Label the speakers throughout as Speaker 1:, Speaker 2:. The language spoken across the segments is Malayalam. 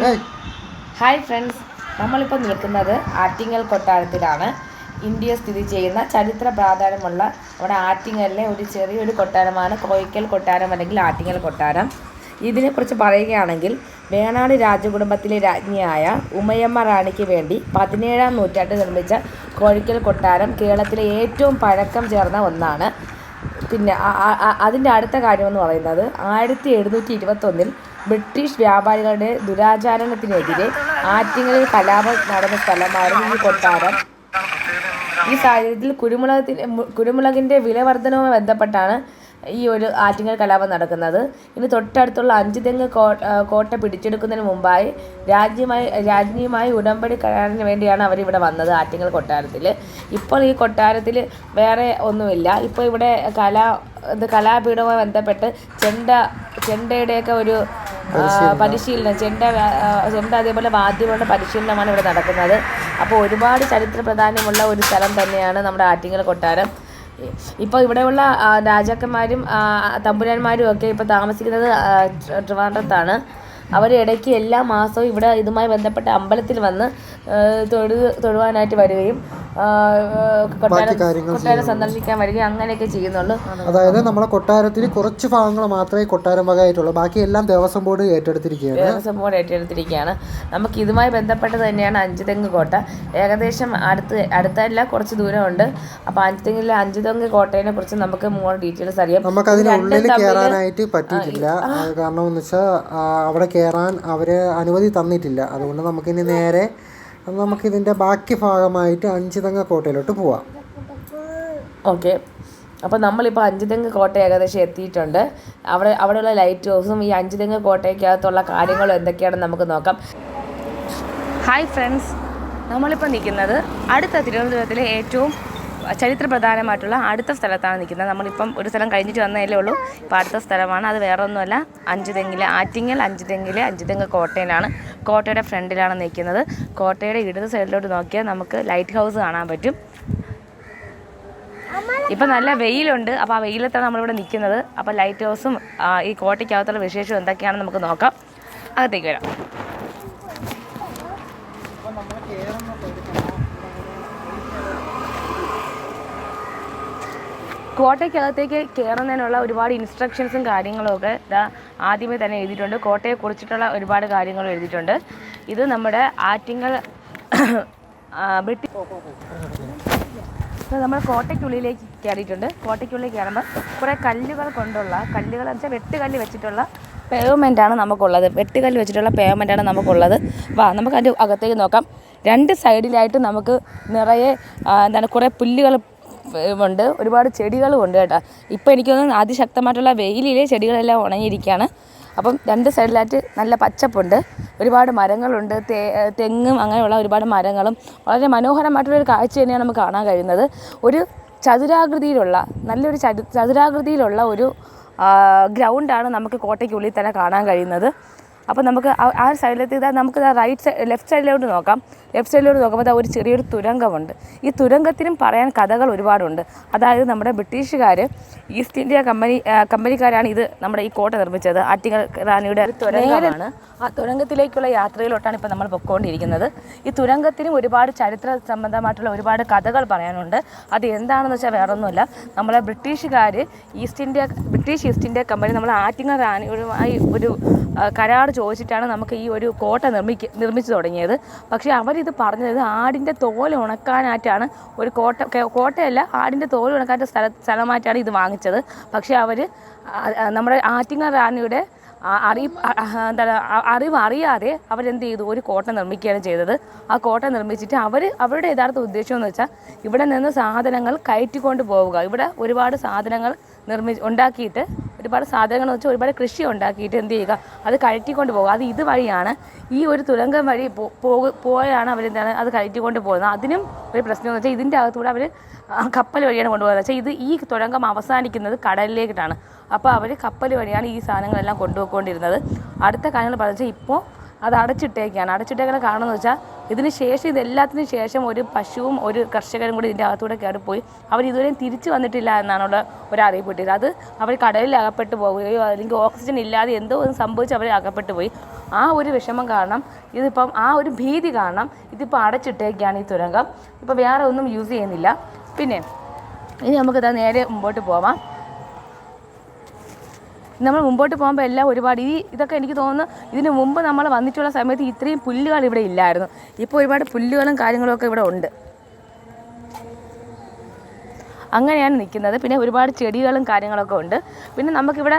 Speaker 1: ഹായ് ഫ്രണ്ട്സ് നമ്മളിപ്പോൾ നിൽക്കുന്നത് ആറ്റിങ്ങൽ കൊട്ടാരത്തിലാണ്. ഇന്ത്യ സ്ഥിതി ചെയ്യുന്ന ചരിത്ര പ്രാധാന്യമുള്ള നമ്മുടെ ആറ്റിങ്ങലിലെ ഒരു ചെറിയൊരു കൊട്ടാരമാണ് കോയിക്കൽ കൊട്ടാരം അല്ലെങ്കിൽ ആറ്റിങ്ങൽ കൊട്ടാരം. ഇതിനെക്കുറിച്ച് പറയുകയാണെങ്കിൽ വേണാട് രാജകുടുംബത്തിലെ രാജ്ഞിയായ ഉമയമ്മ റാണിക്ക് വേണ്ടി പതിനേഴാം നൂറ്റാണ്ടിൽ നിർമ്മിച്ച കോഴിക്കൽ കൊട്ടാരം കേരളത്തിലെ ഏറ്റവും പഴക്കം ചേർന്ന ഒന്നാണ്. പിന്നെ അതിന്റെ അടുത്ത കാര്യമെന്ന് പറയുന്നത് ആയിരത്തി എഴുന്നൂറ്റി ഇരുപത്തൊന്നിൽ ബ്രിട്ടീഷ് വ്യാപാരികളുടെ ദുരാചാരണത്തിനെതിരെ ആറ്റിങ്ങലിൽ കലാപം നടന്ന സ്ഥലമായിരുന്നു ഈ കൊട്ടാരം. ഈ സാഹചര്യത്തിൽ കുരുമുളകത്തിന് കുരുമുളകിന്റെ വില വർധനവുമായി ബന്ധപ്പെട്ടാണ് ഈ ഒരു ആറ്റിങ്ങൽ കലാപം നടക്കുന്നത്. ഇനി തൊട്ടടുത്തുള്ള അഞ്ച് തെങ്ങ് കോട്ട പിടിച്ചെടുക്കുന്നതിന് മുമ്പായി രാജ്യമായി രാജ്ഞിയുമായി ഉടമ്പടി കരാറിന് വേണ്ടിയാണ് അവരിവിടെ വന്നത് ആറ്റിങ്ങൽ കൊട്ടാരത്തിൽ. ഇപ്പോൾ ഈ കൊട്ടാരത്തിൽ വേറെ ഒന്നുമില്ല. ഇപ്പോൾ ഇവിടെ കലാ ഇത് കലാപീഠവുമായി ബന്ധപ്പെട്ട് ചെണ്ട ചെണ്ടയുടെയൊക്കെ ഒരു പരിശീലനം. ചെണ്ട ചെണ്ട അതേപോലെ വാദ്യങ്ങളുടെ പരിശീലനമാണ് ഇവിടെ നടക്കുന്നത്. അപ്പോൾ ഒരുപാട് ചരിത്ര പ്രാധാന്യമുള്ള ഒരു സ്ഥലം തന്നെയാണ് നമ്മുടെ ആറ്റിങ്ങൽ കൊട്ടാരം. ഇപ്പോൾ ഇവിടെയുള്ള രാജാക്കന്മാരും തമ്പുരാന്മാരും ഒക്കെ ഇപ്പോൾ താമസിക്കുന്നത് ട്രിവാൻഡ്രത്താണ്. അവർ ഇടയ്ക്ക് എല്ലാ മാസവും ഇവിടെ ഇതുമായി ബന്ധപ്പെട്ട അമ്പലത്തിൽ വന്ന് തൊഴു തൊഴുവാനായിട്ട് വരികയും കൊട്ടാരം സന്ദർശിക്കാൻ വരികയും അങ്ങനെയൊക്കെ ചെയ്യുന്നുള്ളൂ.
Speaker 2: അതായത് നമ്മളെ കൊട്ടാരത്തിൽ കുറച്ച് ഭാഗങ്ങൾ മാത്രമേ കൊട്ടാരം വകയായിട്ടുള്ളൂ. ബാക്കി എല്ലാം ദേവസ്വം ബോർഡ് ഏറ്റെടുത്തിരിക്കുകയാണ്.
Speaker 1: ദേവസ്വം ബോർഡ് ഏറ്റെടുത്തിരിക്കുകയാണ്. നമുക്ക് ഇതുമായി ബന്ധപ്പെട്ട് തന്നെയാണ് അഞ്ചുതെങ്ങ് കോട്ട. ഏകദേശം അടുത്ത് അടുത്തല്ല കുറച്ച് ദൂരമുണ്ട്. അപ്പോൾ അഞ്ചുതെങ്ങിലെ അഞ്ചുതെങ്ങ് കോട്ടയെ കുറിച്ച് നമുക്ക് മോർ ഡീറ്റെയിൽസ് അറിയാം.
Speaker 2: നമുക്ക്
Speaker 1: ഉള്ളിൽ
Speaker 2: അതിനുള്ളിൽ കയറാനായിട്ട് പറ്റിയിട്ടില്ല. കാരണം എന്ന് വെച്ചാൽ അവിടെ കയറാൻ അവർ അനുമതി തന്നിട്ടില്ല. അതുകൊണ്ട് നമുക്കിനി നേരെ നമുക്കിതിന്റെ ബാക്കി ഭാഗമായിട്ട് അഞ്ചുതങ്ങ കോട്ടയിലോട്ട് പോവാം.
Speaker 1: ഓക്കെ. അപ്പോൾ നമ്മളിപ്പോൾ അഞ്ചുതെങ്ങ് കോട്ട ഏകദേശം എത്തിയിട്ടുണ്ട്. അവിടെ അവിടെയുള്ള ലൈറ്റ് ഹൗസും ഈ അഞ്ചുതെങ്ങ് കോട്ടയ്ക്കകത്തുള്ള കാര്യങ്ങളും എന്തൊക്കെയാണെന്ന് നമുക്ക് നോക്കാം. ഹായ് ഫ്രണ്ട്സ് നമ്മളിപ്പോൾ നിൽക്കുന്നത് അടുത്ത തിരുവനന്തപുരത്തിലെ ഏറ്റവും ചരിത്ര പ്രധാനമായിട്ടുള്ള അടുത്ത സ്ഥലത്താണ് നിൽക്കുന്നത്. നമ്മളിപ്പം ഒരു സ്ഥലം കഴിഞ്ഞിട്ട് വന്നതല്ലേ ഉള്ളൂ. ഇപ്പോൾ അടുത്ത സ്ഥലമാണ്. അത് വേറെ ഒന്നുമല്ല അഞ്ചുതെങ്ങിലെ ആറ്റിങ്ങൽ അഞ്ചുതെങ്ങിലെ അഞ്ചുതെങ്ങ് കോട്ടയിലാണ്. കോട്ടയുടെ ഫ്രണ്ടിലാണ് നിൽക്കുന്നത്. കോട്ടയുടെ ഇടത് സൈഡിലോട്ട് നോക്കിയാൽ നമുക്ക് ലൈറ്റ് ഹൗസ് കാണാൻ പറ്റും. ഇപ്പം നല്ല വെയിലുണ്ട്. അപ്പോൾ ആ വെയിലത്താണ് നമ്മളിവിടെ നിൽക്കുന്നത്. അപ്പോൾ ലൈറ്റ് ഹൗസും ഈ കോട്ടയ്ക്കകത്തുള്ള വിശേഷം എന്തൊക്കെയാണെന്ന് നമുക്ക് നോക്കാം. അകത്തേക്ക് വരാം. കോട്ടയ്ക്കകത്തേക്ക് കയറുന്നതിനുള്ള ഒരുപാട് ഇൻസ്ട്രക്ഷൻസും കാര്യങ്ങളും ഒക്കെ ഇതാ ആദ്യമേ തന്നെ എഴുതിയിട്ടുണ്ട്. കോട്ടയെ കുറിച്ചിട്ടുള്ള ഒരുപാട് കാര്യങ്ങൾ എഴുതിയിട്ടുണ്ട്. ഇത് നമ്മുടെ ആറ്റിങ്ങൽ ബ്രിട്ടീഷ് നമ്മൾ കോട്ടയ്ക്കുള്ളിലേക്ക് കയറിയിട്ടുണ്ട്. കോട്ടയ്ക്കുള്ളിൽ കയറുമ്പോൾ കുറേ കല്ലുകൾ കൊണ്ടുള്ള കല്ലുകൾ എന്ന് വെച്ചാൽ വെട്ടുകല്ല് വെച്ചിട്ടുള്ള ആണ് നമുക്കുള്ളത്. വെട്ടുകല്ല് വെച്ചിട്ടുള്ള പേയ്മെന്റ് ആണ് നമുക്കുള്ളത്. വാ നമുക്ക് അതിന്റെ അകത്തേക്ക് നോക്കാം. രണ്ട് സൈഡിലായിട്ട് നമുക്ക് നിറയെ എന്താണ് കുറേ പുല്ലുകൾ ഉണ്ട്. ഒരുപാട് ചെടികളും ഉണ്ട് കേട്ടോ ഇപ്പോൾ എനിക്കൊന്ന് അതിശക്തമായിട്ടുള്ള വെയിലിലെ ചെടികളെല്ലാം ഉണങ്ങിയിരിക്കുകയാണ്. അപ്പം രണ്ട് സൈഡിലായിട്ട് നല്ല പച്ചപ്പുണ്ട്. ഒരുപാട് മരങ്ങളുണ്ട്. തേ തെങ്ങും അങ്ങനെയുള്ള ഒരുപാട് മരങ്ങളും. വളരെ മനോഹരമായിട്ടുള്ളൊരു കാഴ്ച തന്നെയാണ് നമുക്ക് കാണാൻ കഴിയുന്നത്. ഒരു ചതുരാകൃതിയിലുള്ള നല്ലൊരു ചതു ചതുരാകൃതിയിലുള്ള ഒരു ഗ്രൗണ്ടാണ് നമുക്ക് കോട്ടയ്ക്കുള്ളിൽ തന്നെ കാണാൻ കഴിയുന്നത്. അപ്പോൾ നമുക്ക് ആ- ഒരു സൈഡിലെത്തി ഇതാ നമുക്ക് റൈറ്റ് സൈഡ് ലെഫ്റ്റ് സൈഡിലോട്ട് നോക്കാം. ലെഫ്റ്റ് സൈഡിലോട്ട് നോക്കുമ്പോൾ ദാ ഒരു ചെറിയൊരു തുരങ്കമുണ്ട്. ഈ തുരങ്കത്തിനും പറയാൻ കഥകൾ ഒരുപാടുണ്ട്. അതായത് നമ്മുടെ ബ്രിട്ടീഷുകാർ ഈസ്റ്റ് ഇന്ത്യ കമ്പനി ആ, കമ്പനിക്കാരാണ് ഇത് നമ്മുടെ ഈ കോട്ട നിർമ്മിച്ചത്. ആറ്റിങ്ങൽ റാണിയുടെ തുരങ്കമാണ്. ആ തുരങ്കത്തിലേക്കുള്ള യാത്രയിലോട്ടാണ് ഇപ്പോൾ നമ്മൾ പൊയ്ക്കൊണ്ടിരിക്കുന്നത് ഈ തുരങ്കത്തിനും ഒരുപാട് ചരിത്ര സംബന്ധമായിട്ടുള്ള ഒരുപാട് കഥകൾ പറയാനുണ്ട്. അത് എന്താണെന്ന് വെച്ചാൽ വേറൊന്നുമില്ല. നമ്മളെ ബ്രിട്ടീഷുകാർ East India British East India company നമ്മൾ ആറ്റിങ്ങൽ റാണിയുമായി ഒരു കരാർ ചോദിച്ചിട്ടാണ് നമുക്ക് ഈ ഒരു കോട്ട നിർമ്മിക്ക നിർമ്മിച്ചു തുടങ്ങിയത്. പക്ഷേ അവരിത് പറഞ്ഞത് ആടിന്റെ തോൽ ഉണക്കാനായിട്ടാണ് ഒരു കോട്ട കോട്ടയല്ല ആടിന്റെ തോൽ ഉണക്കാത്ത സ്ഥല സ്ഥലമായിട്ടാണ് ഇത് വാങ്ങിച്ചത്. പക്ഷേ അവർ നമ്മുടെ ആറ്റിങ്ങൽ റാണിയുടെ അറി എന്താണ് അറിവ് അറിയാതെ അവരെന്ത് ചെയ്തു? ഒരു കോട്ട നിർമ്മിക്കുകയാണ് ചെയ്തത്. ആ കോട്ട നിർമ്മിച്ചിട്ട് അവർ അവരുടെ യഥാർത്ഥ ഉദ്ദേശം എന്ന് വെച്ചാൽ ഇവിടെ നിന്ന് സാധനങ്ങൾ കയറ്റിക്കൊണ്ട് പോവുക. ഇവിടെ ഒരുപാട് സാധനങ്ങൾ നിർമ്മി ഉണ്ടാക്കിയിട്ട് ഒരുപാട് സാധനങ്ങൾ എന്ന് വെച്ചാൽ ഒരുപാട് കൃഷി ഉണ്ടാക്കിയിട്ട് എന്ത് ചെയ്യുക? അത് കയറ്റിക്കൊണ്ട് പോകുക. അത് ഇതുവഴിയാണ് ഈ ഒരു തുരങ്കം വഴി പോയാണ് അവരെന്താണ് അത് കയറ്റിക്കൊണ്ട് പോകുന്നത്. അതിനും ഒരു പ്രശ്നം എന്ന് വെച്ചാൽ ഇതിന്റെ അകത്തൂടെ അവർ കപ്പൽ വഴിയാണ് കൊണ്ടുപോകുന്നത്. വെച്ചാൽ ഇത് ഈ തുരങ്കം അവസാനിക്കുന്നത് കടലിലേക്കിട്ടാണ് അപ്പോൾ അവർ കപ്പൽ വഴിയാണ് ഈ സാധനങ്ങളെല്ലാം കൊണ്ടുപോയിക്കൊണ്ടിരുന്നത്. അടുത്ത കാര്യങ്ങൾ പറഞ്ഞാൽ ഇപ്പോൾ അത് അടച്ചിട്ടേക്കാണ്. അടച്ചിട്ടേക്കാൻ കാണുന്നത് വെച്ചാൽ ഇതിന് ശേഷം ഇതെല്ലാത്തിനും ശേഷം ഒരു പശുവും ഒരു കർഷകരും കൂടി ഇതിന്റെ അകത്തൂടെ കയറിപ്പോയി അവർ ഇതുവരെയും തിരിച്ചു വന്നിട്ടില്ല എന്നാണുള്ള ഒരു അറിയിപ്പ് കിട്ടിയത്. അത് അവർ കടലിൽ അകപ്പെട്ടു പോവുകയോ അല്ലെങ്കിൽ ഓക്സിജൻ ഇല്ലാതെ എന്തോ ഒന്ന് സംഭവിച്ച് അവർ അകപ്പെട്ടു പോയി. ആ ഒരു വിഷമം കാരണം ഇതിപ്പം ആ ഒരു ഭീതി കാരണം ഇതിപ്പോൾ അടച്ചിട്ടേക്കാണ് ഈ തുരങ്കം. ഇപ്പോൾ വേറെ ഒന്നും യൂസ് ചെയ്യുന്നില്ല. പിന്നെ ഇനി നമുക്കിതാ നേരെ മുമ്പോട്ട് പോവാം. നമ്മൾ മുമ്പോട്ട് പോകുമ്പോൾ എല്ലാം ഒരുപാട് ഈ ഇതൊക്കെ എനിക്ക് തോന്നുന്നു ഇതിന് മുമ്പ് നമ്മൾ വന്നിട്ടുള്ള സമയത്ത് ഇത്രയും പുല്ലുകൾ ഇവിടെ ഇല്ലായിരുന്നു. ഇപ്പോൾ ഒരുപാട് പുല്ലുകളും കാര്യങ്ങളൊക്കെ ഇവിടെ ഉണ്ട്. അങ്ങനെയാണ് നിൽക്കുന്നത്. പിന്നെ ഒരുപാട് ചെടികളും കാര്യങ്ങളൊക്കെ ഉണ്ട്. പിന്നെ നമുക്കിവിടെ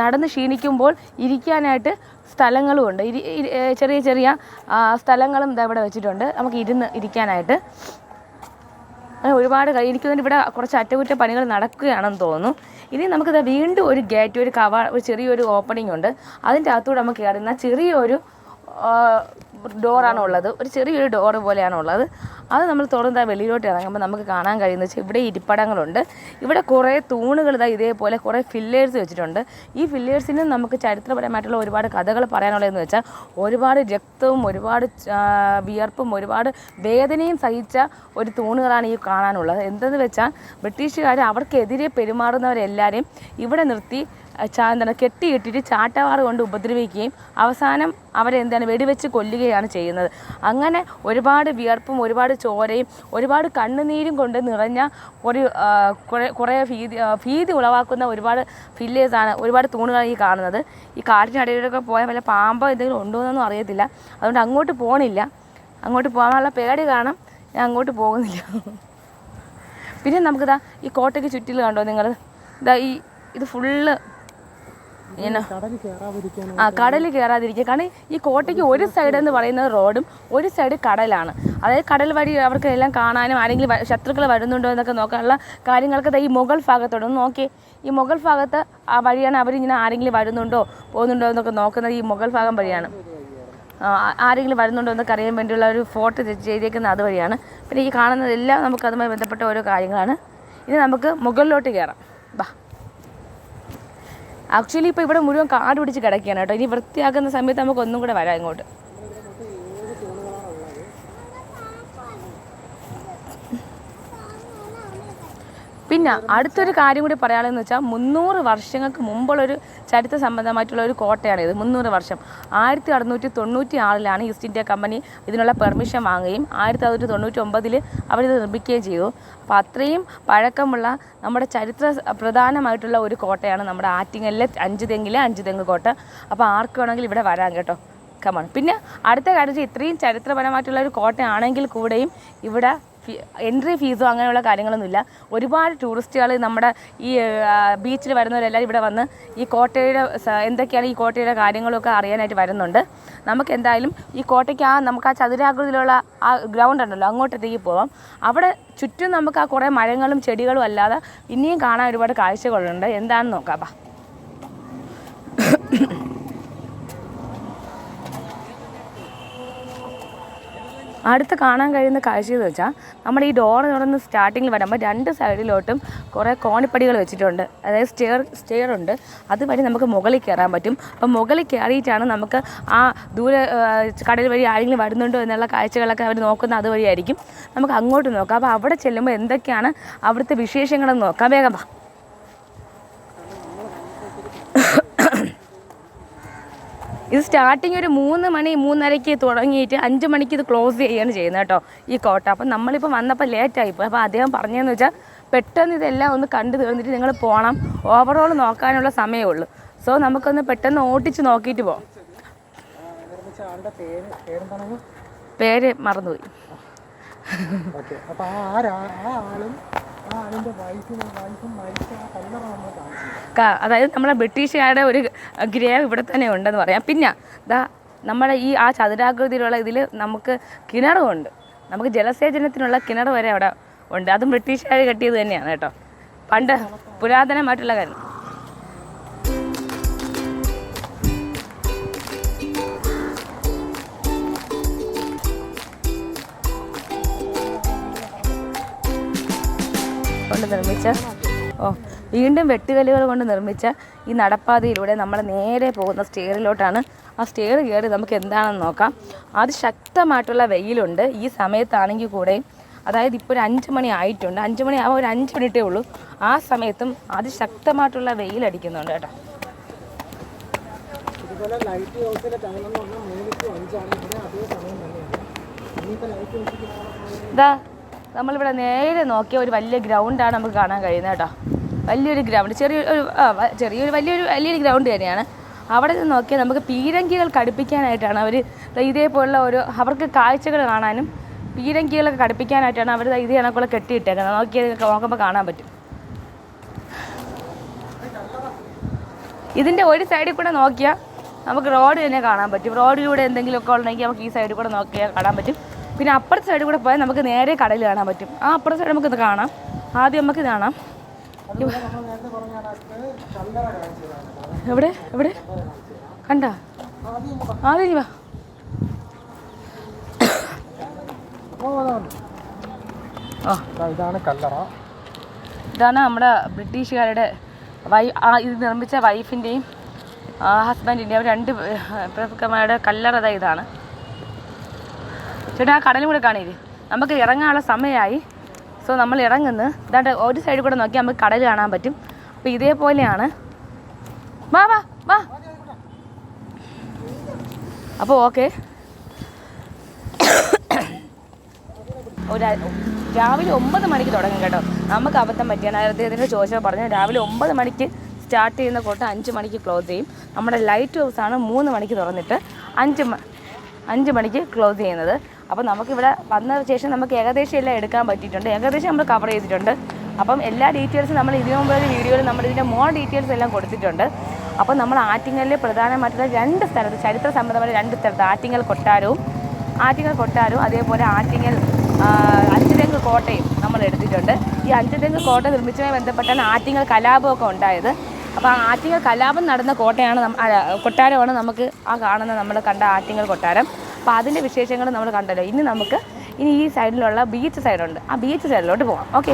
Speaker 1: നടന്ന് ക്ഷീണിക്കുമ്പോൾ ഇരിക്കാനായിട്ട് സ്ഥലങ്ങളും ഉണ്ട്. ചെറിയ ചെറിയ സ്ഥലങ്ങളും ഇവിടെ വെച്ചിട്ടുണ്ട്. നമുക്ക് ഇരുന്ന് ഇരിക്കാനായിട്ട്. അങ്ങനെ ഒരുപാട് എനിക്ക് ഇവിടെ കുറച്ച് അറ്റകുറ്റപ്പണികൾ നടക്കുകയാണെന്ന് തോന്നുന്നു. ഇനി നമുക്കിത് വീണ്ടും ഒരു ഗേറ്റ് ഒരു കവ ഒരു ചെറിയൊരു ഓപ്പണിംഗ് ഉണ്ട്. അതിന്റെ അകത്തൂടെ നമുക്ക് കയറുന്ന ചെറിയൊരു ഡോറാണ് ഉള്ളത് ഒരു ചെറിയൊരു ഡോർ പോലെയാണ് ഉള്ളത് അത് നമ്മൾ തുറന്ന് വെളിയിലോട്ട് ഇറങ്ങുമ്പോൾ നമുക്ക് കാണാൻ കഴിയുന്നത് വെച്ചാൽ ഇവിടെ ഇരിപ്പടങ്ങളുണ്ട്. ഇവിടെ കുറേ തൂണുകൾ ഇതാ ഇതേപോലെ കുറേ ഫില്ലേഴ്സ് വെച്ചിട്ടുണ്ട്. ഈ ഫില്ലേഴ്സിനും നമുക്ക് ചരിത്രപരമായിട്ടുള്ള ഒരുപാട് കഥകൾ പറയാനുള്ളതെന്ന് വെച്ചാൽ ഒരുപാട് രക്തവും ഒരുപാട് വിയർപ്പും ഒരുപാട് വേദനയും സഹിച്ച ഒരു തൂണുകളാണ് ഈ കാണാനുള്ളത്. എന്തെന്ന് വെച്ചാൽ ബ്രിട്ടീഷുകാർ അവർക്കെതിരെ പെരുമാറുന്നവരെല്ലാവരെയും ഇവിടെ നിർത്തി എന്താണ് കെട്ടിയിട്ടിട്ട് ചാട്ടവാറ് കൊണ്ട് ഉപദ്രവിക്കുകയും അവസാനം അവരെന്താണ് വെടിവെച്ച് കൊല്ലുകയാണ് ചെയ്യുന്നത്. അങ്ങനെ ഒരുപാട് വിയർപ്പും ഒരുപാട് ചോരയും ഒരുപാട് കണ്ണുനീരും കൊണ്ട് നിറഞ്ഞ ഒരു കുറേ കുറേ ഭീതി ഭീതി ഉളവാക്കുന്ന ഒരുപാട് ഫില്ലേഴ്സാണ് ഒരുപാട് തൂണുകൾ ഈ കാണുന്നത്. ഈ കാട്ടിനടിയിലൊക്കെ പോയാൽ വല്ല പാമ്പോ എന്തെങ്കിലും ഉണ്ടോ എന്നൊന്നും അറിയത്തില്ല. അതുകൊണ്ട് അങ്ങോട്ട് പോകണില്ല അങ്ങോട്ട് പോകാനുള്ള പേടി കാണാം ഞാൻ അങ്ങോട്ട് പോകുന്നില്ല. പിന്നെ നമുക്കിതാ ഈ കോട്ടയ്ക്ക് ചുറ്റിൽ കണ്ടോ നിങ്ങൾ? ഇതാ ഈ ഇത് ഫുള്ള് ഇങ്ങനെ ആ കടൽ കയറാതിരിക്കുക കാരണം ഈ കോട്ടയ്ക്ക് ഒരു സൈഡ് എന്ന് പറയുന്നത് റോഡും ഒരു സൈഡ് കടലാണ്. അതായത് കടൽ വഴി അവർക്ക് എല്ലാം കാണാനും ആരെങ്കിലും ശത്രുക്കൾ വരുന്നുണ്ടോ എന്നൊക്കെ നോക്കാനുള്ള കാര്യങ്ങൾക്ക് ഈ മുഗൾ ഭാഗത്തോട് ഒന്ന് നോക്കി ഈ മുഗൾ ഭാഗത്ത് ആ വഴിയാണ് അവരിങ്ങനെ ആരെങ്കിലും വരുന്നുണ്ടോ പോകുന്നുണ്ടോ എന്നൊക്കെ നോക്കുന്നത് ഈ മുഗൾ ഭാഗം വഴിയാണ്. ആരെങ്കിലും വരുന്നുണ്ടോ എന്നൊക്കെ അറിയാൻ വേണ്ടിയുള്ള ഒരു ഫോട്ടോ ചെയ്തേക്കുന്നത് അതുവഴിയാണ് പിന്നെ ഈ കാണുന്നതെല്ലാം നമുക്ക് അതുമായി ബന്ധപ്പെട്ട ഓരോ കാര്യങ്ങളാണ്. ഇനി നമുക്ക് മുകളിലോട്ട് കയറാം ബാ. ആക്ച്വലി ഇപ്പോൾ ഇവിടെ മുഴുവൻ കാട് പിടിച്ച് കിടക്കുകയാണ് കേട്ടോ. ഇനി വൃത്തിയാക്കുന്ന സമയത്ത് നമുക്ക് ഒന്നും കൂടെ വരാം ഇങ്ങോട്ട്. പിന്നെ അടുത്തൊരു കാര്യം കൂടി പറയാനുള്ളതെന്ന് വെച്ചാൽ മുന്നൂറ് വർഷങ്ങൾക്ക് മുമ്പുള്ളൊരു ചരിത്ര സംബന്ധമായിട്ടുള്ള ഒരു കോട്ടയാണ് ഇത് മുന്നൂറ് വർഷം. ആയിരത്തി അറുന്നൂറ്റി തൊണ്ണൂറ്റി ആറിലാണ് ഈസ്റ്റ് ഇന്ത്യ കമ്പനി ഇതിനുള്ള പെർമിഷൻ വാങ്ങുകയും ആയിരത്തി അറുന്നൂറ്റി തൊണ്ണൂറ്റി ഒമ്പതിൽ അവരിത് നിർമ്മിക്കുകയും ചെയ്തു. അപ്പോൾ അത്രയും പഴക്കമുള്ള നമ്മുടെ ചരിത്ര പ്രധാനമായിട്ടുള്ള ഒരു കോട്ടയാണ് നമ്മുടെ ആറ്റിങ്ങലിലെ അഞ്ച് തെങ്ങിലെ അഞ്ച് തെങ്ങ് കോട്ട. അപ്പോൾ ആർക്ക് വേണമെങ്കിലും ഇവിടെ വരാം കേട്ടോ. കമാണ് പിന്നെ അടുത്ത കാര്യം ഇത്രയും ചരിത്രപരമായിട്ടുള്ള ഒരു കോട്ടയാണെങ്കിൽ കൂടെയും ഇവിടെ എൻട്രി ഫീസോ അങ്ങനെയുള്ള കാര്യങ്ങളൊന്നുമില്ല. ഒരുപാട് ടൂറിസ്റ്റുകൾ നമ്മുടെ ഈ ബീച്ചിൽ വരുന്നവരെല്ലാവരും ഇവിടെ വന്ന് ഈ കോട്ടയുടെ എന്തൊക്കെയാണ് ഈ കോട്ടയുടെ കാര്യങ്ങളൊക്കെ അറിയാനായിട്ട് വരുന്നുണ്ട്. നമുക്ക് എന്തായാലും ഈ കോട്ടയ്ക്ക് ആ നമുക്ക് ആ ചതുരാകൃതിയിലുള്ള ആ ഗ്രൗണ്ട് ഉണ്ടല്ലോ അങ്ങോട്ടത്തേക്ക് പോവാം. അവിടെ ചുറ്റും നമുക്ക് ആ കുറേ മരങ്ങളും ചെടികളും അല്ലാതെ ഇനിയും കാണാൻ ഒരുപാട് കാഴ്ചകളുണ്ട്. എന്താണെന്ന് നോക്കാം അടുത്ത് കാണാൻ കഴിയുന്ന കാഴ്ച എന്ന് വെച്ചാൽ നമ്മുടെ ഈ ഡോർ തുറന്ന് സ്റ്റാർട്ടിങ്ങിൽ വരുമ്പോൾ രണ്ട് സൈഡിലോട്ടും കുറേ കോണിപ്പടികൾ വെച്ചിട്ടുണ്ട്. അതായത് സ്റ്റെയർ സ്റ്റെയർ ഉണ്ട്. അതുവഴി നമുക്ക് മുകളിൽ കയറാൻ പറ്റും. അപ്പം മുകളിൽ കയറിയിട്ടാണ് നമുക്ക് ആ ദൂരെ കടൽ വഴി ആരെങ്കിലും വരുന്നുണ്ടോ എന്നുള്ള കാഴ്ചകളൊക്കെ അവർ നോക്കുന്ന അതുവഴിയായിരിക്കും. നമുക്ക് അങ്ങോട്ട് നോക്കാം. അപ്പോൾ അവിടെ ചെല്ലുമ്പോൾ എന്തൊക്കെയാണ് അവിടുത്തെ വിശേഷങ്ങളെന്ന് നോക്കാം. വേഗം ഇത് സ്റ്റാർട്ടിങ് ഒരു മൂന്ന് മണി മൂന്നരയ്ക്ക് തുടങ്ങിയിട്ട് അഞ്ച് മണിക്ക് ഇത് ക്ലോസ് ചെയ്യുകയാണ് ചെയ്യുന്നത് കേട്ടോ ഈ കോട്ട. അപ്പം നമ്മളിപ്പോൾ വന്നപ്പോൾ ലേറ്റായിപ്പോയി അപ്പോൾ അദ്ദേഹം പറഞ്ഞതെന്ന് വെച്ചാൽ പെട്ടെന്ന് ഇതെല്ലാം ഒന്ന് കണ്ടു തീർന്നിട്ട് നിങ്ങൾ പോകണം ഓവറോൾ നോക്കാനുള്ള സമയമേ ഉള്ളൂ. സോ നമുക്കൊന്ന് പെട്ടെന്ന് ഓട്ടിച്ച് നോക്കിയിട്ട് പോകാം
Speaker 2: പേര്
Speaker 1: മറന്നുപോയി. അതായത് നമ്മളെ ബ്രിട്ടീഷുകാരുടെ ഒരു ഗ്രേവ് ഇവിടെ തന്നെ ഉണ്ടെന്ന് പറയാം. പിന്നെ ദാ നമ്മുടെ ഈ ആ ചതുരാകൃതിയിലുള്ള ഇതിൽ നമുക്ക് കിണറുമുണ്ട്. നമുക്ക് ജലസേചനത്തിനുള്ള കിണർ വരെ അവിടെ ഉണ്ട്. അതും ബ്രിട്ടീഷുകാർ കെട്ടിയത് തന്നെയാണ് കേട്ടോ. പണ്ട് പുരാതനമായിട്ടുള്ള കാര്യം. കൊണ്ട് നിർമ്മിച്ച ഓ വീണ്ടും വെട്ടുകല്ലുകൾ കൊണ്ട് നിർമ്മിച്ച ഈ നടപ്പാതയിലൂടെ നമ്മൾ നേരെ പോകുന്ന സ്റ്റെയറിലോട്ടാണ്. ആ സ്റ്റെയർ കയറി നമുക്ക് എന്താണെന്ന് നോക്കാം. അതിശക്തമായിട്ടുള്ള വെയിലുണ്ട്. ഈ സമയത്താണെങ്കിൽ കൂടെ അതായത് ഇപ്പോൾ ഒരു അഞ്ച് മണി ആയിട്ടുണ്ട്. അഞ്ച് മണി ആ ഒരു അഞ്ച് മിനിറ്റേ ഉള്ളൂ. ആ സമയത്തും അതിശക്തമായിട്ടുള്ള വെയിലടിക്കുന്നുണ്ട് കേട്ടോ.
Speaker 2: ഇതുപോലെ ലൈറ്റ് ഹൗസിലെ ടൈം എന്ന് പറഞ്ഞാൽ മൂന്ന് ടു അഞ്ചാണ്. ഇവിടെ അതേ സമയം തന്നെയാണ്. ഇനിയിപ്പോൾ ലൈറ്റ് ഹൗസിൽ
Speaker 1: ഇതാ നമ്മളിവിടെ നേരെ നോക്കിയ ഒരു വലിയ ഗ്രൗണ്ടാണ് നമുക്ക് കാണാൻ കഴിയുന്നത് കേട്ടോ. വലിയൊരു ഗ്രൗണ്ട്. ചെറിയൊരു ചെറിയൊരു വലിയൊരു വലിയൊരു ഗ്രൗണ്ട് തന്നെയാണ്. അവിടെ നിന്ന് നോക്കിയാൽ നമുക്ക് പീരങ്കികൾ കടുപ്പിക്കാനായിട്ടാണ് അവർ ഇതേപോലുള്ള ഒരു അവർക്ക് കാഴ്ചകൾ കാണാനും പീരങ്കികളൊക്കെ കടുപ്പിക്കാനായിട്ടാണ് അവർ ഇതേ കണക്കുള്ള കെട്ടിയിട്ടേക്കുന്നത്. നോക്കിയത് നോക്കുമ്പോൾ കാണാൻ പറ്റും. ഇതിന്റെ ഒരു സൈഡിൽ കൂടെ നോക്കിയാൽ നമുക്ക് റോഡ് തന്നെ കാണാൻ പറ്റും. റോഡിലൂടെ എന്തെങ്കിലുമൊക്കെ ഉണ്ടെങ്കിൽ നമുക്ക് ഈ സൈഡിൽ കൂടെ നോക്കിയാൽ കാണാൻ പറ്റും. പിന്നെ അപ്പുറത്തെ സൈഡിൽ കൂടെ പോയാൽ നമുക്ക് നേരെ കടൽ കാണാൻ പറ്റും. ആ അപ്പുറത്തെ സൈഡ് നമുക്കിത് കാണാം. ആദ്യം നമുക്ക് ഇത് കാണാം. എവിടെ? എവിടെ? കണ്ട? ആദ്യം വാ.
Speaker 2: ഇതാണ് കല്ലറ.
Speaker 1: ഇതാണ് നമ്മുടെ ബ്രിട്ടീഷുകാരുടെ വൈ ആ ഇത് നിർമ്മിച്ച വൈഫിന്റെയും ഹസ്ബൻഡിന്റെയും രണ്ട് പ്രഭുക്കന്മാരുടെ കല്ലറ ഇതാണ്. ചേട്ടാ ആ കടലും കൂടെ കാണില്ലേ നമുക്ക് ഇറങ്ങാനുള്ള സമയമായി. സോ നമ്മൾ ഇറങ്ങുന്നു. ഇതാണ്ട് ഒരു സൈഡിൽ കൂടെ നോക്കി നമുക്ക് കടൽ കാണാൻ പറ്റും. അപ്പോൾ ഇതേപോലെയാണ്. വാ വാ വാ. അപ്പോൾ ഓക്കെ. ഒരു രാവിലെ ഒമ്പത് മണിക്ക് തുടങ്ങും കേട്ടോ. നമുക്ക് അബദ്ധം പറ്റിയാണ്. അദ്ദേഹത്തിന്റെ ചോദിച്ചപ്പോൾ പറഞ്ഞു രാവിലെ ഒമ്പത് മണിക്ക് സ്റ്റാർട്ട് ചെയ്യുന്ന കോട്ട അഞ്ച് മണിക്ക് ക്ലോസ് ചെയ്യും. നമ്മുടെ ലൈറ്റ് ഹൗസാണ് മൂന്ന് മണിക്ക് തുറന്നിട്ട് അഞ്ച് അഞ്ച് മണിക്ക് ക്ലോസ് ചെയ്യുന്നത്. അപ്പോൾ നമുക്കിവിടെ വന്ന ശേഷം നമുക്ക് ഏകദേശം എല്ലാം എടുക്കാൻ പറ്റിയിട്ടുണ്ട്. ഏകദേശം നമ്മൾ കവർ ചെയ്തിട്ടുണ്ട്. അപ്പം എല്ലാ ഡീറ്റെയിൽസും നമ്മൾ ഇതിനു മുമ്പ് ഒരു വീഡിയോയിൽ നമ്മൾ ഇതിന്റെ മോർ ഡീറ്റെയിൽസ് എല്ലാം കൊടുത്തിട്ടുണ്ട്. അപ്പോൾ നമ്മൾ ആറ്റിങ്ങലിൽ പ്രധാനമായിട്ടുള്ള രണ്ട് സ്ഥലത്ത് ചരിത്ര സംബന്ധമായ രണ്ട് സ്ഥലത്ത് ആറ്റിങ്ങൽ കൊട്ടാരവും ആറ്റിങ്ങൽ കൊട്ടാരവും അതേപോലെ ആറ്റിങ്ങൽ അഞ്ചുതെങ്ങ് കോട്ടയും നമ്മൾ എടുത്തിട്ടുണ്ട്. ഈ അഞ്ചുതെങ്ങ് കോട്ട നിർമ്മിച്ചതുമായി ബന്ധപ്പെട്ടാണ് ആറ്റിങ്ങൽ കലാപമൊക്കെ ഉണ്ടായത്. അപ്പോൾ ആ ആറ്റിങ്ങൽ കലാപം നടന്ന കോട്ടയാണ് നമ്മ- കൊട്ടാരമാണ് നമുക്ക് ആ കാണുന്ന നമ്മൾ കണ്ട ആറ്റിങ്ങൽ കൊട്ടാരം. അപ്പോൾ അതിന്റെ വിശേഷങ്ങൾ നമ്മൾ കണ്ടല്ലോ. ഇനി നമുക്ക് ഇനി ഈ സൈഡിലുള്ള ബീച്ച് സൈഡുണ്ട് ആ ബീച്ച് സൈഡിലോട്ട് പോകാം ഓക്കെ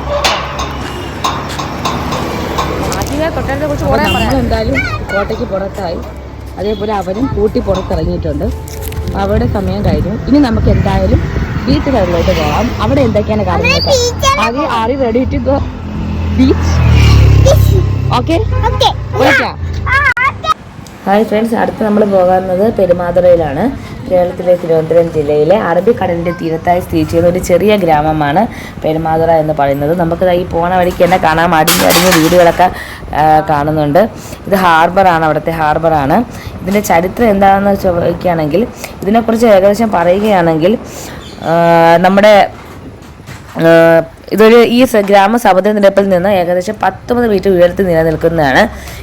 Speaker 1: ആറ്റിങ്ങൽ കൊട്ടാരത്തെ കുറിച്ച് കുറേ പറയാം. എന്തായാലും കോട്ടയ്ക്ക് പുറത്തായി. അതേപോലെ അവരും കൂട്ടി പുറത്തിറങ്ങിയിട്ടുണ്ട്. അവരുടെ സമയം കഴിഞ്ഞു. ഇനി നമുക്ക് എന്തായാലും ബീച്ച് സൈഡിലോട്ട് പോകാം അവിടെ എന്തൊക്കെയാണ് കാര്യങ്ങൾ ആദ്യം ആറി ready to go beach okay? Hi friends അടുത്ത് നമ്മൾ പോകുന്നത് പെരുമാതുറയിലാണ്. കേരളത്തിലെ തിരുവനന്തപുരം ജില്ലയിലെ അറബിക്കടലിന്റെ തീരത്തായി സ്ഥിതി ചെയ്യുന്ന ഒരു ചെറിയ ഗ്രാമമാണ് പെരുമാതുറ എന്ന് പറയുന്നത്. നമുക്ക് ഈ പോണ വഴിക്ക് തന്നെ കാണാൻ അടിഞ്ഞ് അടിഞ്ഞ വീടുകളൊക്കെ കാണുന്നുണ്ട്. ഇത് ഹാർബറാണ് അവിടുത്തെ ഹാർബറാണ്. ഇതിന്റെ ചരിത്രം എന്താണെന്ന് ചോദിക്കുകയാണെങ്കിൽ ഇതിനെക്കുറിച്ച് ഏകദേശം പറയുകയാണെങ്കിൽ നമ്മുടെ ഇതൊരു ഈ ഗ്രാമ സമുദ്രനിരപ്പിൽ നിന്ന് ഏകദേശം പത്തൊമ്പത് മീറ്റർ ഉയരത്തിൽ നിലനിൽക്കുന്നതാണ്.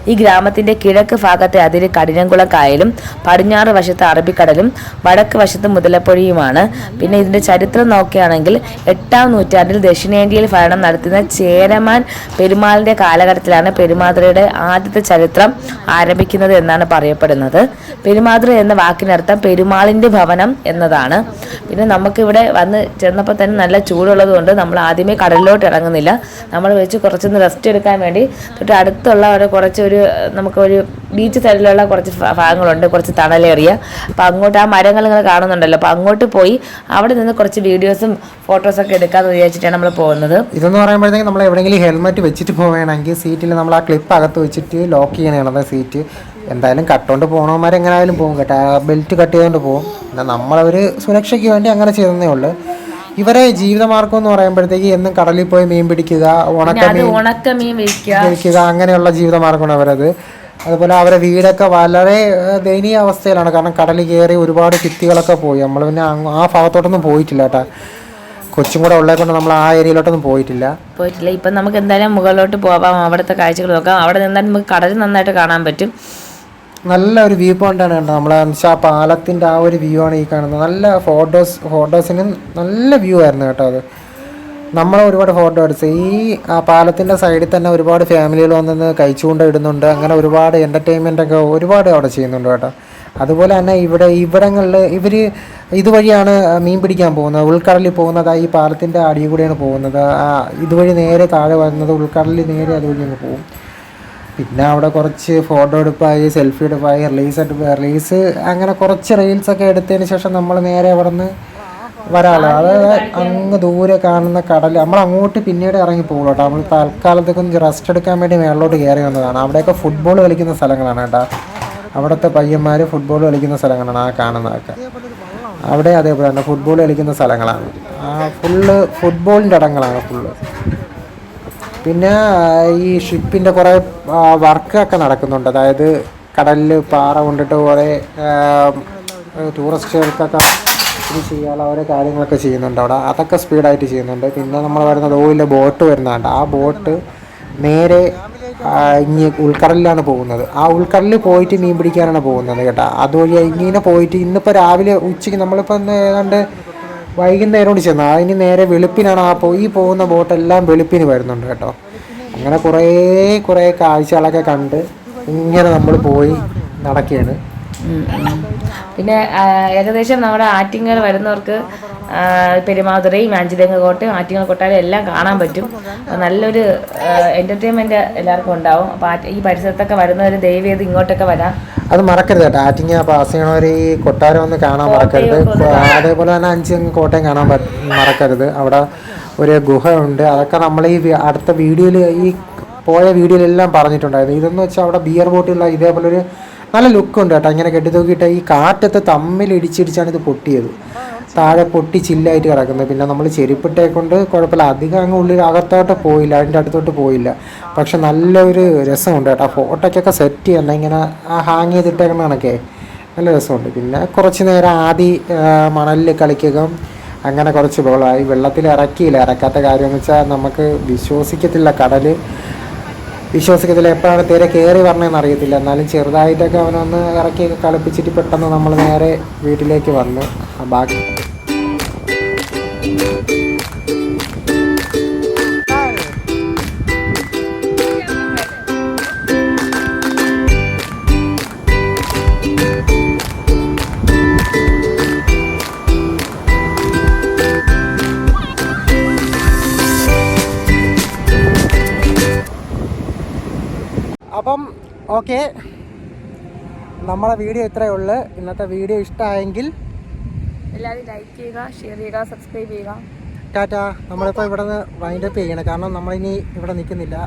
Speaker 1: ഈ ഗ്രാമത്തിന്റെ കിഴക്ക് ഭാഗത്തെ അതിര് കഠിനംകുളം കായലും പടിഞ്ഞാറ് വശത്ത് അറബിക്കടലും വടക്ക് വശത്ത് മുതലപ്പൊഴിയുമാണ്. പിന്നെ ഇതിന്റെ ചരിത്രം നോക്കുകയാണെങ്കിൽ എട്ടാം നൂറ്റാണ്ടിൽ ദക്ഷിണേന്ത്യയിൽ ഭരണം നടത്തുന്ന ചേരമാൻ പെരുമാളിന്റെ കാലഘട്ടത്തിലാണ് പെരുമാതുരയുടെ ആദ്യത്തെ ചരിത്രം ആരംഭിക്കുന്നത് എന്നാണ് പറയപ്പെടുന്നത്. പെരുമാതുര എന്ന വാക്കിനർത്ഥം പെരുമാളിന്റെ ഭവനം എന്നതാണ്. പിന്നെ നമുക്കിവിടെ വന്ന് ചെന്നപ്പോൾ തന്നെ നല്ല ചൂടുള്ളത് കൊണ്ട് നമ്മൾ ആദ്യമേ കടലിലോട്ട് ഇറങ്ങുന്നില്ല. നമ്മൾ വെച്ച് കുറച്ചൊന്ന് റെസ്റ്റ് എടുക്കാൻ വേണ്ടി തൊട്ട് അടുത്തുള്ള ഒരു കുറച്ച് ഒരു നമുക്കൊരു ബീച്ച് സൈഡിലുള്ള കുറച്ച് ഭാഗങ്ങളുണ്ട്. കുറച്ച് തണലേറിയ അപ്പോൾ അങ്ങോട്ട് ആ മരങ്ങൾ നിങ്ങൾ കാണുന്നുണ്ടല്ലോ. അപ്പോൾ അങ്ങോട്ട് പോയി അവിടെ നിന്ന് കുറച്ച് വീഡിയോസും ഫോട്ടോസൊക്കെ എടുക്കാമെന്ന് വിചാരിച്ചിട്ടാണ് നമ്മൾ പോകുന്നത്.
Speaker 2: ഇതെന്ന് പറയുമ്പോഴത്തേക്ക് നമ്മൾ എവിടെയെങ്കിലും ഹെൽമെറ്റ് വെച്ചിട്ട് പോവുകയാണെങ്കിൽ സീറ്റിൽ നമ്മൾ ആ ക്ലിപ്പ് അകത്ത് വെച്ചിട്ട് ലോക്ക് ചെയ്യണതാണ് സീറ്റ് എന്തായാലും കട്ടുകൊണ്ട് പോകണവന്മാർ പോകും കേട്ടോ. ബെൽറ്റ് കട്ട് ചെയ്തുകൊണ്ട് പോകും. എന്നാൽ നമ്മളൊരു സുരക്ഷയ്ക്ക് വേണ്ടി അങ്ങനെ ചെയ്തതേ ഉള്ളൂ. ഇവരെ ജീവിതമാർഗം എന്ന് പറയുമ്പോഴത്തേക്ക് എന്നും കടലിൽ പോയി മീൻ പിടിക്കുക ഉണക്ക
Speaker 1: ഉണക്കമീൻ
Speaker 2: മീൻ
Speaker 1: ഉണക്ക മീൻ വയ്ക്കുക
Speaker 2: അങ്ങനെയുള്ള ജീവിതമാർഗമാണ് അവരത്. അതുപോലെ അവരെ വീടൊക്കെ വളരെ ദയനീയ അവസ്ഥയിലാണ്. കാരണം കടലിൽ കയറി ഒരുപാട് ചിത്തികളൊക്കെ പോയി. നമ്മൾ പിന്നെ ആ ഭാഗത്തോട്ടൊന്നും പോയിട്ടില്ല കേട്ടോ. കൊച്ചും കൂടെ ഉള്ളത് കൊണ്ട് നമ്മൾ ആ ഏരിയയിലോട്ടൊന്നും പോയിട്ടില്ല.
Speaker 1: പോയിട്ടില്ല. ഇപ്പം നമുക്ക് എന്തായാലും മുകളിലോട്ട് പോവാം. അവിടുത്തെ കാഴ്ചകൾ നോക്കാം. അവിടെ നിന്നാൽ നമുക്ക് കടൽ നന്നായിട്ട് കാണാൻ പറ്റും.
Speaker 2: നല്ല ഒരു വ്യൂ പോയിന്റാണ് കണ്ടത്. നമ്മളെ ആ പാലത്തിന്റെ ആ ഒരു വ്യൂ ആണ് ഈ കാണുന്നത്. നല്ല ഫോട്ടോസ് ഫോട്ടോസിന് നല്ല വ്യൂ ആയിരുന്നു കേട്ടോ അത്. നമ്മൾ ഒരുപാട് ഫോട്ടോ എടുത്ത്. ഈ ആ പാലത്തിന്റെ സൈഡിൽ തന്നെ ഒരുപാട് ഫാമിലികൾ വന്നിന്ന് കഴിച്ചുകൊണ്ട് ഇടുന്നുണ്ട്. അങ്ങനെ ഒരുപാട് എന്റർടൈൻമെന്റ് ഒക്കെ ഒരുപാട് അവിടെ ചെയ്യുന്നുണ്ട് കേട്ടോ. അതുപോലെ തന്നെ ഇവിടെ ഇവിടങ്ങളിൽ ഇവർ ഇതുവഴിയാണ് മീൻ പിടിക്കാൻ പോകുന്നത്. ഉൾക്കടലിൽ പോകുന്നത് ഈ പാലത്തിന്റെ അടിയിൽ കൂടെയാണ് പോകുന്നത്. ഇതുവഴി നേരെ താഴെ വരുന്നത് ഉൾക്കടലിൽ നേരെ അതുവഴി അങ്ങ് പോകും. പിന്നെ അവിടെ കുറച്ച് ഫോട്ടോ എടുപ്പായി സെൽഫി എടുപ്പായി റിലീസ് എടുപ്പ് റിലീസ് അങ്ങനെ കുറച്ച് റീൽസൊക്കെ എടുത്തതിന് ശേഷം നമ്മൾ നേരെ അവിടെ നിന്ന് അതായത് അങ്ങ് ദൂരെ കാണുന്ന കടൽ നമ്മൾ അങ്ങോട്ട് പിന്നീട് ഇറങ്ങി പോകും കേട്ടോ. നമ്മൾ തൽക്കാലത്തേക്ക് ഒന്ന് റെസ്റ്റ് എടുക്കാൻ വേണ്ടി മേളിലോട്ട് കയറി വന്നതാണ്. അവിടെയൊക്കെ ഫുട്ബോൾ കളിക്കുന്ന സ്ഥലങ്ങളാണ് കേട്ടോ. അവിടുത്തെ പയ്യന്മാർ ഫുട്ബോൾ കളിക്കുന്ന സ്ഥലങ്ങളാണ് ആ കാണുന്നതൊക്കെ. അവിടെ അതേപോലെ തന്നെ ഫുട്ബോൾ കളിക്കുന്ന സ്ഥലങ്ങളാണ്. ആ ഫുള്ള് ഫുട്ബോളിന്റെ ഇടങ്ങളാണ് ഫുള്ള് പിന്നെ ഈ ഷിപ്പിന്റെ കുറേ വർക്കൊക്കെ നടക്കുന്നുണ്ട്. അതായത് കടലിൽ പാറ കൊണ്ടിട്ട് കുറേ ടൂറിസ്റ്റുകൾക്കൊക്കെ ഇത് ചെയ്യാനുള്ള ഓരോ കാര്യങ്ങളൊക്കെ ചെയ്യുന്നുണ്ട് അവിടെ. അതൊക്കെ സ്പീഡായിട്ട് ചെയ്യുന്നുണ്ട്. പിന്നെ നമ്മൾ വരുന്നത് ഓയിലെ ബോട്ട് വരുന്നുണ്ട് ആ ബോട്ട് നേരെ ഇങ്ങ് ഉൾക്കടലിലാണ് പോകുന്നത്. ആ ഉൾക്കടലിൽ പോയിട്ട് മീൻ പിടിക്കാനാണ് പോകുന്നത് കേട്ടോ. അതുവഴി ഇങ്ങനെ പോയിട്ട് ഇന്നിപ്പോൾ രാവിലെ ഉച്ചയ്ക്ക് നമ്മളിപ്പോൾ ഏതാണ്ട് വൈകുന്നേരം ചെന്ന് അതിന് നേരെ വെളുപ്പിനാണ് ആ പോ ഈ പോകുന്ന ബോട്ടെല്ലാം വെളുപ്പിന് വരുന്നുണ്ട് കേട്ടോ അങ്ങനെ കുറേ കുറേ കാഴ്ചകളൊക്കെ കണ്ട് ഇങ്ങനെ നമ്മൾ പോയി നടക്കുകയാണ്.
Speaker 1: പിന്നെ ഏകദേശം നമ്മുടെ ആറ്റിങ്ങൽ വരുന്നവർക്ക് പെരുമാതുരയും പെരുമാതുറൈ കോട്ടയും ആറ്റിങ്ങൾ ആറ്റിങ്ങൽ കൊട്ടാരം എല്ലാം കാണാൻ പറ്റും. നല്ലൊരു എന്റർടൈൻമെന്റ് എല്ലാവർക്കും ഉണ്ടാവും. അപ്പോൾ ഈ പരിസരത്തൊക്കെ വരുന്നവർ ദയവ് ചെയ്ത് ഇങ്ങോട്ടൊക്കെ വരാം.
Speaker 2: അത് മറക്കരുത് കേട്ടോ. ആറ്റിങ്ങ പാസ് ചെയ്യണവർ ഈ കൊട്ടാരം ഒന്ന് കാണാൻ മറക്കരുത്. അതേപോലെ തന്നെ അഞ്ച് കോട്ടയം കാണാൻ മറക്കരുത്. അവിടെ ഒരു ഗുഹയുണ്ട്. ഉണ്ട് അതൊക്കെ നമ്മൾ ഈ അടുത്ത വീഡിയോയിൽ ഈ പോയ വീഡിയോയിലെല്ലാം പറഞ്ഞിട്ടുണ്ടായിരുന്നു. ഇതെന്ന് വെച്ചാൽ അവിടെ ബിയർ ബോട്ടിലുള്ള ഇതേപോലെ ഒരു നല്ല ലുക്കുണ്ട് കേട്ടോ. ഇങ്ങനെ കെട്ടി തൂക്കിയിട്ട് ഈ കാറ്റത്ത് തമ്മിൽ ഇടിച്ചിടിച്ചാണ് ഇത് പൊട്ടിയത്. താഴെ പൊട്ടി ചില്ലായിട്ട് കിടക്കുന്നത്. പിന്നെ നമ്മൾ ചെരുപ്പിട്ടേ കൊണ്ട് കുഴപ്പമില്ല. അധികം അങ്ങ് ഉള്ളിൽ അകത്തോട്ട് പോയില്ല. അതിന്റെ അടുത്തോട്ട് പോയില്ല. പക്ഷെ നല്ലൊരു രസമുണ്ട് കേട്ടോ. ഫോട്ടോയ്ക്കൊക്കെ സെറ്റ് ചെയ്യണം ഇങ്ങനെ ഹാങ് ചെയ്തിട്ടേക്കണക്കെ കണക്കെ നല്ല രസമുണ്ട്. പിന്നെ കുറച്ച് നേരം ആദ്യ മണലിൽ കളിക്കുക. അങ്ങനെ കുറച്ച് ബോളായി വെള്ളത്തിൽ ഇറക്കിയില്ല ഇറക്കാത്ത കാര്യം എന്ന് വെച്ചാൽ നമുക്ക് വിശ്വസിക്കത്തില്ല. കടൽ വിശ്വസിക്കത്തില്ല എപ്പോഴാണ് തീരെ കയറി വരണമെന്ന് അറിയത്തില്ല. എന്നാലും ചെറുതായിട്ടൊക്കെ അവനൊന്ന് ഇറക്കിയൊക്കെ കളിപ്പിച്ചിട്ട് പെട്ടെന്ന് നമ്മൾ നേരെ വീട്ടിലേക്ക് വന്നു. ബാക്കി. ഓക്കെ. നമ്മളെ വീഡിയോ ഇത്രയേ ഉള്ളൂ. ഇന്നത്തെ വീഡിയോ ഇഷ്ടമായെങ്കിൽ
Speaker 1: എല്ലാവരും ലൈക്ക് ചെയ്യുക ഷെയർ ചെയ്യുക സബ്സ്ക്രൈബ് ചെയ്യുക.
Speaker 2: ടാറ്റ നമ്മളിപ്പോൾ ഇവിടെ നിന്ന് വൈൻഡപ്പ് ചെയ്യണം. കാരണം നമ്മളിനി ഇവിടെ നിൽക്കുന്നില്ല.